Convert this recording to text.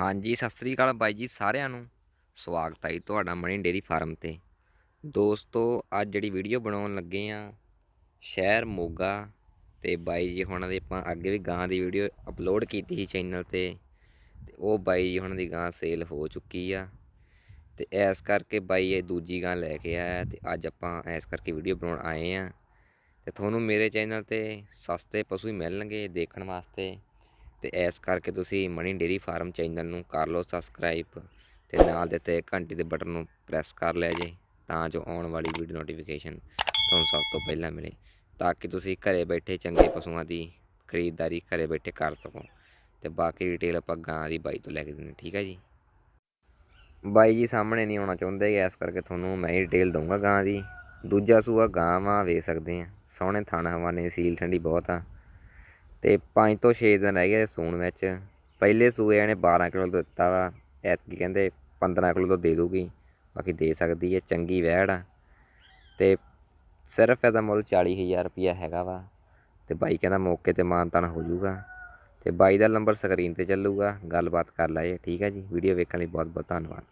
ਹਾਂਜੀ, ਸਤਿ ਸ੍ਰੀ ਅਕਾਲ ਬਾਈ ਜੀ ਸਾਰਿਆਂ ਨੂੰ। ਸਵਾਗਤ ਹੈ ਜੀ ਤੁਹਾਡਾ ਮਣੀ ਡੇਰੀ ਫਾਰਮ ਤੇ। ਦੋਸਤੋ, ਅੱਜ ਜਿਹੜੀ ਵੀਡੀਓ ਬਣਾਉਣ ਲੱਗੇ ਆ, ਸ਼ਹਿਰ ਮੋਗਾ ਤੇ ਬਾਈ ਜੀ ਹੁਣਾਂ ਦੀ ਆਪਾਂ ਅੱਗੇ ਵੀ ਗਾਂ ਦੀ ਵੀਡੀਓ ਅਪਲੋਡ ਕੀਤੀ ਸੀ ਚੈਨਲ ਤੇ। ਤੇ ਉਹ ਬਾਈ ਜੀ ਹੁਣਾਂ ਦੀ ਗਾਂ ਸੇਲ ਹੋ ਚੁੱਕੀ ਆ। ਤੇ ਐਸ ਕਰਕੇ ਬਾਈ ਇਹ ਦੂਜੀ ਗਾਂ ਲੈ ਕੇ ਆਇਆ ਤੇ ਅੱਜ ਆਪਾਂ ਐਸ ਕਰਕੇ ਵੀਡੀਓ ਬਣਾਉਣ ਆਏ ਆ। ਤੇ ਤੁਹਾਨੂੰ ਮੇਰੇ ਚੈਨਲ ਤੇ ਸਸਤੇ ਪਸ਼ੂ ਮਿਲਣਗੇ ਦੇਖਣ ਵਾਸਤੇ। ਤੇ ਇਸ ਕਰਕੇ ਤੁਸੀਂ ਮਣੀ ਡੇਰੀ ਫਾਰਮ ਚੈਨਲ ਨੂੰ ਕਰ ਲਓ ਸਬਸਕ੍ਰਾਈਬ ਤੇ ਨਾਲ ਦਿੱਤੇ ਘੰਟੀ ਦੇ ਬਟਨ ਨੂੰ ਪ੍ਰੈਸ ਕਰ ਲਿਆ ਜੇ, ਤਾਂ ਜੋ ਆਉਣ ਵਾਲੀ ਵੀਡੀਓ ਨੋਟੀਫਿਕੇਸ਼ਨ ਤੁਹਾਨੂੰ ਸਭ ਤੋਂ ਪਹਿਲਾਂ ਮਿਲੇ, ਤਾਂ ਕਿ ਤੁਸੀਂ ਘਰੇ ਬੈਠੇ ਚੰਗੇ ਪਸ਼ੂਆਂ ਦੀ ਖਰੀਦਦਾਰੀ ਘਰੇ ਬੈਠੇ ਕਰ ਸਕੋ। ਤੇ ਬਾਕੀ ਡਿਟੇਲ ਆਪਾਂ ਗਾਂ ਦੀ ਬਾਈ ਤੋਂ ਲੈ ਕੇ ਦਿੰਦੇ ਠੀਕ ਹੈ ਜੀ? ਬਾਈ ਜੀ ਸਾਹਮਣੇ ਨਹੀਂ ਆਉਣਾ ਚਾਹੁੰਦੇ, ਇਸ ਕਰਕੇ ਤੁਹਾਨੂੰ ਮੈਂ ਹੀ ਡਿਟੇਲ ਦਊਂਗਾ ਗਾਂ ਦੀ। ਦੂਜਾ ਸੂਆ ਗਾਂ ਵਾਂ ਵੇਖ ਸਕਦੇ ਆ ਸੋਹਣੇ ਥਣ ਹਵਾਨੇ, ਸੀਲ ਠੰਡੀ ਬਹੁਤ ਆ। ਤੇ 5 ਤੋਂ 6 ਦਿਨ ਰਹਿ ਗਏ ਸੂਣ ਵਿੱਚ। ਪਹਿਲੇ ਸੂਏ ਇਹਨੇ 12 ਕਿਲੋ ਦਿੱਤਾ ਵਾ, ਐਤਕੀ ਕਹਿੰਦੇ 15 ਕਿਲੋ ਤੋਂ ਦੇ ਦੂਗੀ, ਬਾਕੀ ਦੇ ਸਕਦੀ ਹੈ ਚੰਗੀ ਵਹਿੜ ਆ। ਤੇ ਸਿਰਫ ਇਹਦਾ ਮੁੱਲ 40000 ਰੁਪਿਆ ਹੈਗਾ ਵਾ, ਤੇ ਬਾਈ ਕਹਿੰਦਾ ਮੌਕੇ ਤੇ ਮਾਨਤਾਨ ਹੋ ਜਾਊਗਾ। ਤੇ ਬਾਈ ਦਾ ਨੰਬਰ ਸਕਰੀਨ ਤੇ ਚੱਲੂਗਾ, ਗੱਲਬਾਤ ਕਰ ਲਾਏ ਠੀਕ ਹੈ ਜੀ, ਵੀਡੀਓ ਵੇਖਣ ਲਈ ਬਹੁਤ ਬਹੁਤ ਧੰਨਵਾਦ।